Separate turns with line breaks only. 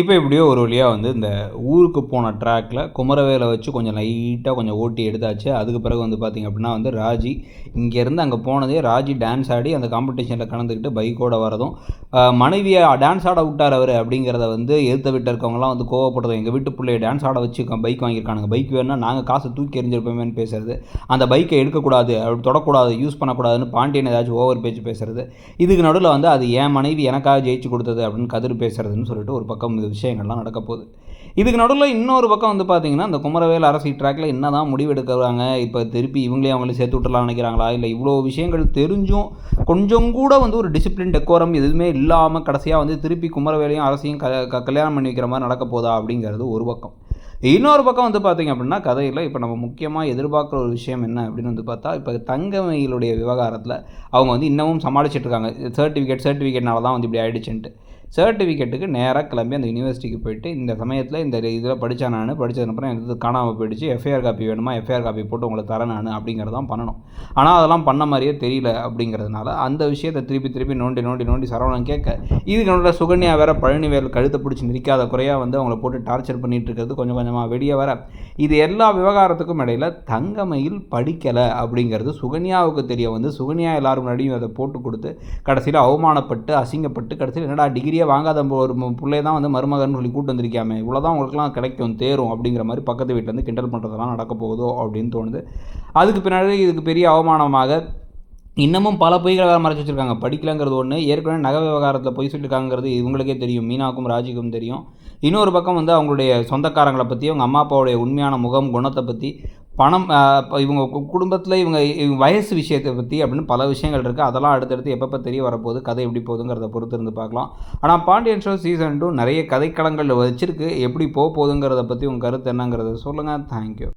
இப்போ எப்படியோ ஒரு வழியாக வந்து இந்த ஊருக்கு போன ட்ராக்கில் குமரவேலை வச்சு கொஞ்சம் லைட்டாக கொஞ்சம் ஓட்டி எடுத்தாச்சு. அதுக்கு பிறகு வந்து பார்த்திங்க அப்படின்னா வந்து ராஜி இங்கேருந்து அங்கே போனதே ராஜி டான்ஸ் ஆடி அந்த காம்படிஷனில் கலந்துக்கிட்டு பைக்கோட வரதும் மனைவியை டான்ஸ் ஆட விட்டார் அவர் அப்படிங்கிறத வந்து எதிர்த்த விட்டு இருக்கவங்களாம் வந்து கோவப்படுறதும் எங்கள் வீட்டு பிள்ளைய டான்ஸ் ஆட வச்சு பைக் வாங்கியிருக்கானுங்க. பைக் வேணும்னா நாங்கள் காசை தூக்கி எறிஞ்சிருப்போமேன்னு பேசுறது. அந்த பைக்கை எடுக்கக்கூடாது அப்படி தொடக்கூடாது யூஸ் பண்ணக்கூடாதுன்னு பாண்டியன் ஏதாச்சும் ஓவர் பேச்சு பேசுறது. இதுக்கு நடுவில் வந்து அது என் மனைவி எனக்காக ஜெயிச்சு கொடுத்தது அப்படின்னு கதிர் பேசுறதுன்னு சொல்லிட்டு ஒரு பக்கம் இந்த விஷயங்கள்லாம் நடக்க போகுது. இதுக்கு நடுவில் இன்னொரு பக்கம் வந்து பார்த்தீங்கன்னா இந்த குமரவேல் அரசு ட்ராக்கில் என்ன தான் முடிவு எடுக்கிறாங்க இப்போ திருப்பி இவங்களே அவங்களே சேர்த்து விட்டுலாம் நினைக்கிறாங்களா? இல்லை இவ்வளோ விஷயங்கள் தெரிஞ்சும் கொஞ்சம் கூட வந்து ஒரு டிசிப்ளின் டெக்கோரம் எதுவுமே இல்லாமல் கடைசியாக வந்து திருப்பி குமரவேலையும் அரசையும் க க- கல்யாணம் பண்ணி வைக்கிற மாதிரி நடக்க போதா அப்படிங்கிறது ஒரு பக்கம். இன்னொரு பக்கம் வந்து பார்த்தீங்க அப்படின்னா கதையில் இப்போ நம்ம முக்கியமாக எதிர்பார்க்குற ஒரு விஷயம் என்ன அப்படின்னு வந்து பார்த்தா இப்போ தங்கமையிலுடைய விவகாரத்தில் அவங்க வந்து இன்னமும் சமாளிச்சிட்ருக்காங்க சர்டிஃபிகேட் சர்டிஃபிகேட்னால தான் வந்து இப்படி ஆகிடுச்சுன்ட்டு சர்டிஃபிகேட்டுக்கு நேராக கிளம்பி அந்த யூனிவர்சிட்டிக்கு போயிட்டு இந்த சமயத்தில் இந்த இதில் படித்தேன் நான் படித்ததுக்கப்புறம் எனக்கு இது காணாமல் போயிடுச்சு. எஃப்ஐஆர் காப்பி வேணுமா? எஃப்ஐஆர் காப்பி போட்டு உங்களை தரேன் நான் அப்படிங்கிறது தான் பண்ணணும். ஆனால் அதெல்லாம் பண்ண மாதிரியே தெரியல அப்படிங்கிறதுனால அந்த விஷயத்தை திருப்பி திருப்பி நோண்டி நோண்டி நோண்டி சரவணன் கேட்க இதுக்கு நடுவில் சுகன்யா வேற பழனிவேல் கழுத்தை பிடிச்சி நிற்காத குறையாக வந்து அவங்கள போட்டு டார்ச்சர் பண்ணிட்டு இருக்கிறது கொஞ்சம் கொஞ்சமாக வெளியே வர. இது எல்லா விவகாரத்துக்கும் இடையில தங்கமையில் படிக்கலை அப்படிங்கிறது சுகன்யாவுக்கு தெரிய வந்து சுகன்யா எல்லாரும் முன்னாடியும் அதை போட்டு கொடுத்து கடைசியில் அவமானப்பட்டு அசிங்கப்பட்டு கடைசியில் என்னடா டிகிரியே வாங்காத ஒரு மு- பிள்ளை தான் வந்து மருமகன் சொல்லி கூட்டு வந்திருக்காமே. இவ்வளோதான் உங்களுக்குலாம் கிடைக்கும் தேரும் அப்படிங்கிற மாதிரி பக்கத்து வீட்டிலேருந்து கிண்டல் பண்ணுறதெல்லாம் நடக்க போகுதோ அப்படின்னு தோணுது. அதுக்கு பின்னாடி இதுக்கு பெரிய அவமானமாக இன்னமும் பல பொய்களை வேறு மறைச்சி வச்சுருக்காங்க. படிக்கலங்கிறது ஒன்று ஏற்கனவே நகை விவகாரத்தில் பொய் சொல்லியிருக்காங்கிறது இவங்களுக்கே தெரியும் மீனாவுக்கும் ராஜிக்கும் தெரியும். இன்னொரு பக்கம் வந்து அவங்களுடைய சொந்தக்காரங்களை பற்றி அவங்க அம்மா அப்பாவுடைய உண்மையான முகம் குணத்தை பற்றி பணம் இப்போ இவங்க குடும்பத்தில் இவங்க இவங்க வயசு விஷயத்தை பற்றி அப்படின்னு பல விஷயங்கள் இருக்குது அதெல்லாம் அடுத்தடுத்து எப்பப்போ தெரிய வரப்போகுது கதை எப்படி போகுதுங்கிறத பொறுத்து இருந்து பார்க்கலாம். ஆனால் பாண்டியன் ஷோ சீசன் டூ நிறைய கதைக்களங்கள் வச்சுருக்கு. எப்படி போக போகுதுங்கிறத பற்றி உங்கள் கருத்து என்னங்கிறத சொல்லுங்கள் தேங்க்யூ